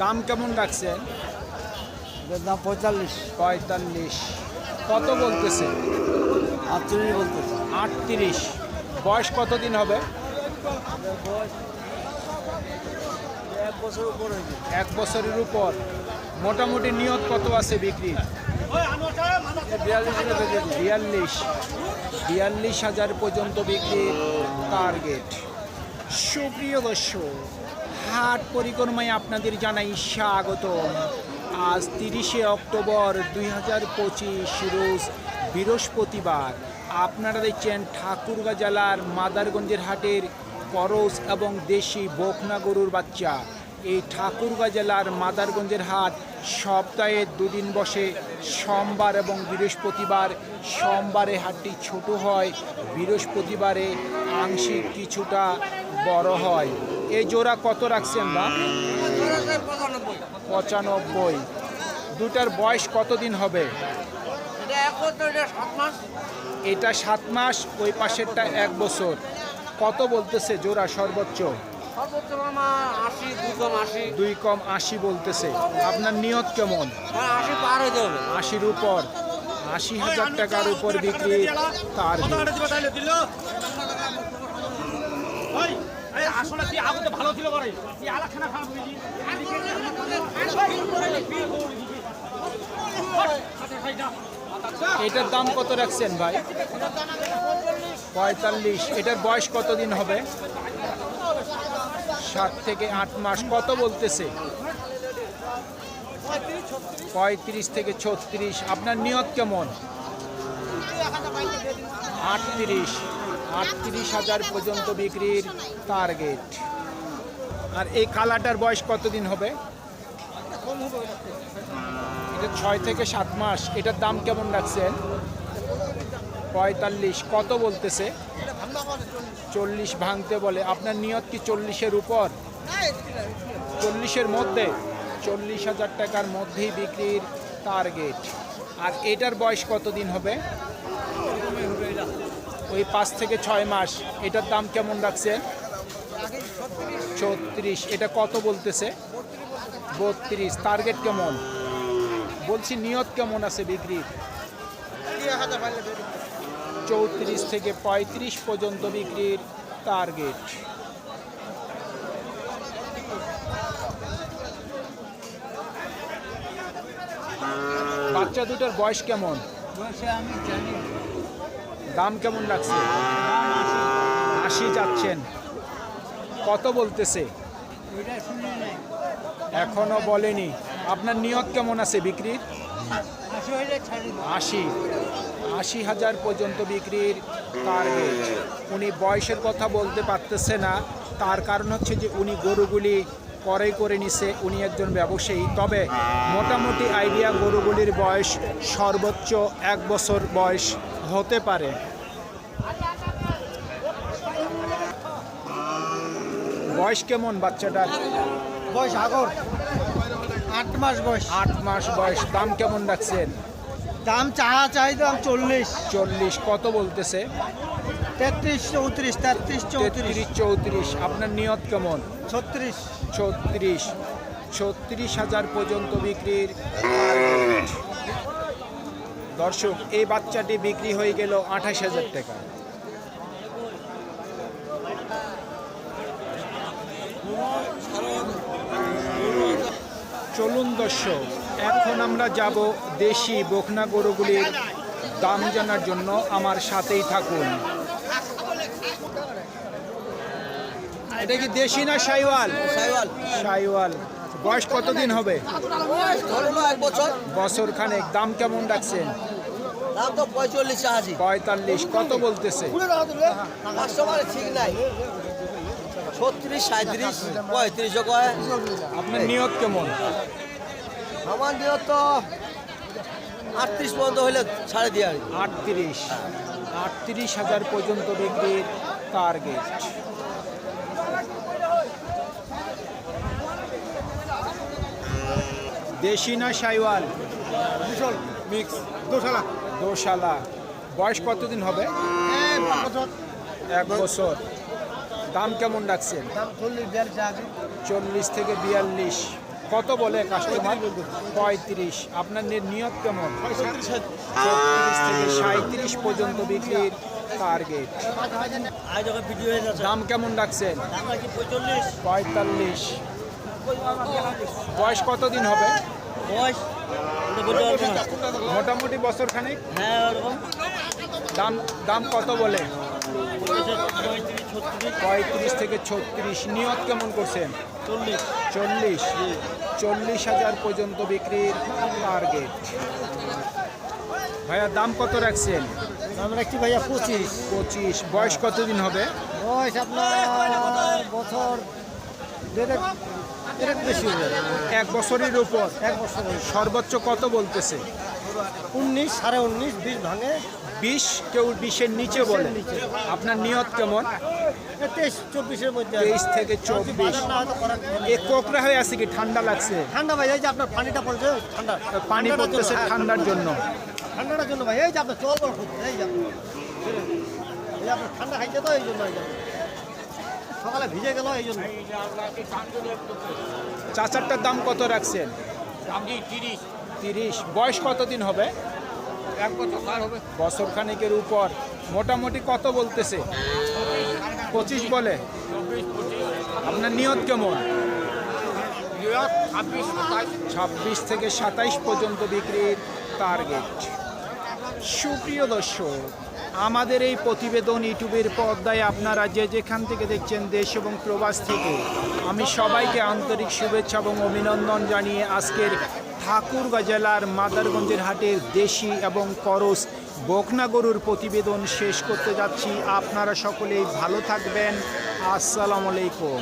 দাম কেমন রাখছেন দাম পঁয়তাল্লিশ। পঁয়তাল্লিশ। কত বলতেছে? আটচল্লিশ বলতেছে। আটত্রিশ। বয়স কতদিন হবে? এক বছর উপর এক বছরের উপর। মোটামুটি নিয়ত কত আছে বিক্রি বিয়াল্লিশ বিয়াল্লিশ। হাজার পর্যন্ত বিক্রি টার্গেট সুপ্রিয় দর্শক, হাট পরিক্রমায় আপনাদের জানাই স্বাগত আজ তিরিশে অক্টোবর দুই হাজার পঁচিশ, রোজ বৃহস্পতিবার। আপনারা দেখছেন ঠাকুরগাঁ জেলার মাদারগঞ্জের হাটের করস এবং দেশি বকনা গরুর বাচ্চা। এই ঠাকুরগাঁ জেলার মাদারগঞ্জের হাট সপ্তাহে দুদিন বসে সোমবার এবং বৃহস্পতিবার সোমবারে হাটটি ছোট হয় বৃহস্পতিবারে আংশিক কিছুটা বড় হয়। এই জোড়া কত রাখছেন না পঁচানব্বই। দুটার বয়স কতদিন হবে? এটা সাত মাস ওই পাশেরটা এক বছর। কত বলতেছে জোড়া সর্বোচ্চ? দুই কম আশি। দুই কম আশি বলতেছে। আপনার নিয়ত কেমন? আশির উপর। আশি হাজার টাকার উপর বিক্রি তার আসলে তুই আগে ভালো ছিল করে তুই আলাখানা খারাপ বুঝি এটার দাম কত রাখছেন ভাই? পঁয়তাল্লিশ। এটার বয়স কতদিন হবে? সাত থেকে আট মাস, কত বলতেছে? পঁয়ত্রিশ থেকে ছত্রিশ, আপনার নিয়ত কেমন? আটত্রিশ আটত্রিশ হাজার পর্যন্ত বিক্রির টার্গেট আর এই কালাটার বয়স কতদিন হবে? এটা ছয় থেকে সাত মাস, এটার দাম কেমন রাখছেন? পঁয়তাল্লিশ, কত বলতেছে? চল্লিশ ভাঙতে বলে। আপনার নিয়ত কি চল্লিশের উপর? চল্লিশের মধ্যে। চল্লিশ হাজার টাকার মধ্যেই বিক্রির টার্গেট আর এটার বয়স কতদিন হবে? ওই পাঁচ থেকে ছয় মাস। এটার দাম কেমন রাখছেন ছত্রিশ। এটা কত বলতেছে? বত্রিশ। টার্গেট কেমন? বলছি নিয়ত কেমন আছে বিক্রির? চৌত্রিশ থেকে পঁয়ত্রিশ পর্যন্ত বিক্রির টার্গেট বাচ্চা দুটোর বয়স কেমন? দাম কেমন লাগছে? আশি যাচ্ছেন। কত বলতেছে? এখনও বলেনি। আপনার নিয়ত কেমন আছে বিক্রির? আশি। আশি হাজার পর্যন্ত বিক্রির টার্গেট উনি বয়সের কথা বলতে পারতেছে না। তার কারণ হচ্ছে যে উনি গরুগুলি ক্রয় করে নিছে, উনি একজন ব্যবসায়ী। তবে মোটামুটি আইডিয়া গরুগুলির বয়স সর্বোচ্চ এক বছর বয়স হতে পারে। বয়স কেমন বাচ্চাটার? বয়স আগর। আট মাস বয়স। আট মাস বয়স। দাম কেমন রাখছেন? দাম চাহা চাই দাম চল্লিশ। চল্লিশ। কত বলতেছে? তেত্রিশ চৌত্রিশ তেত্রিশ চৌত্রিশ। চৌত্রিশ। আপনার নিয়ত কেমন? ছত্রিশ। ছত্রিশ। ছত্রিশ হাজার পর্যন্ত বিক্রির দর্শক এই বাচ্চাটি বিক্রি হয়ে গেল আঠাশ হাজার টাকা। চলুন দর্শক এখন আমরা যাব দেশি বকনা গরুগুলির দাম জানার জন্য আমার সাথেই থাকুন। এটা কি দেশি না সাইওয়াল? সাইওয়াল। বয়স কতদিন হবে? এক বছর। বছর খানেক। দাম কেমন রাখছেন? পঁয়তাল্লিশ কত বলতেছে? ঠিক নাই। ছত্রিশ সাঁত্রিশ পঁয়ত্রিশও কয় আপনার নিয়ত কেমন? আমার দিয়ে তো আটত্রিশ পর্যন্ত হইলে ছাড়ে দিয়ে আর আটত্রিশ। আটত্রিশ হাজার পর্যন্ত বিক্রির টার্গেট দেশি না সাইওয়াল? মিক্স দোশালা। দোশালা। বয়স কতদিন হবে? এক বছর। দাম কেমন রাখছেন? চল্লিশ থেকে বিয়াল্লিশ। কত বলে কাস্টমার পঁয়ত্রিশ। আপনার নিয়ত কেমন? থেকে সাঁত্রিশ পর্যন্ত বিক্রির টার্গেট দাম কেমন রাখছেন? পঁয়তাল্লিশ। বয়স কতদিন হবে? বয়স? মোটামুটি বছর খানিক? হ্যাঁ দাম দাম কত বলে? পঁয়ত্রিশ থেকে ছত্রিশ। নিয়ত কেমন করছেন? চল্লিশ। চল্লিশ। চল্লিশ হাজার পর্যন্ত বিক্রির টার্গেট ভাইয়া দাম কত রাখছেন? আমরা একটি ভাইয়া পঁচিশ। পঁচিশ। বয়স কতদিন হবে? বয়স আপনার বছর এক বছরের উপর। এক বছর সর্বোচ্চ কত বলতেছে? উনিশ সাড়ে উনিশ বিশ ভাঙে বিশ কেউ বিশের নিচে বলে। নিচে। আপনার নিয়ত কেমন? এ তেইশ চব্বিশের মধ্যে তেইশ থেকে চব্বিশ। এ কোকরা হয়ে আছে কি? ঠান্ডা লাগছে? ঠান্ডা ভাই এই যে আপনার পানিটা পড়ছে ঠান্ডা। পানি পড়তেছে ঠান্ডার জন্য। ঠান্ডাটার জন্য ভাই এই যে আপনার হচ্ছে, এই যে আপনার। ঠান্ডা খাইছে তো এই জন্য সকালে ভিজে গেল এই জন্য। চাচারটার দাম কত রাখছেন? তিরিশ? তিরিশ। বয়স কতদিন হবে? বছর খানিকের উপর। মোটামুটি কত বলতেছে? পঁচিশ বলে। আপনার নিয়ত কেমন? ছাব্বিশ থেকে সাতাইশ পর্যন্ত বিক্রির টার্গেট সুপ্রিয় দর্শক আমাদের এই প্রতিবেদন ইউটিউবের পর্দায় আপনারা যে যেখান থেকে দেখছেন দেশ এবং প্রবাস থেকে আমি সবাইকে আন্তরিক শুভেচ্ছা এবং অভিনন্দন জানিয়ে আজকের ঠাকুরগাঁ জেলার মাদারগঞ্জের হাটের দেশি এবং করস বকনা গরুর প্রতিবেদন শেষ করতে যাচ্ছি। আপনারা সকলেই ভালো থাকবেন। আসসালামু আলাইকুম।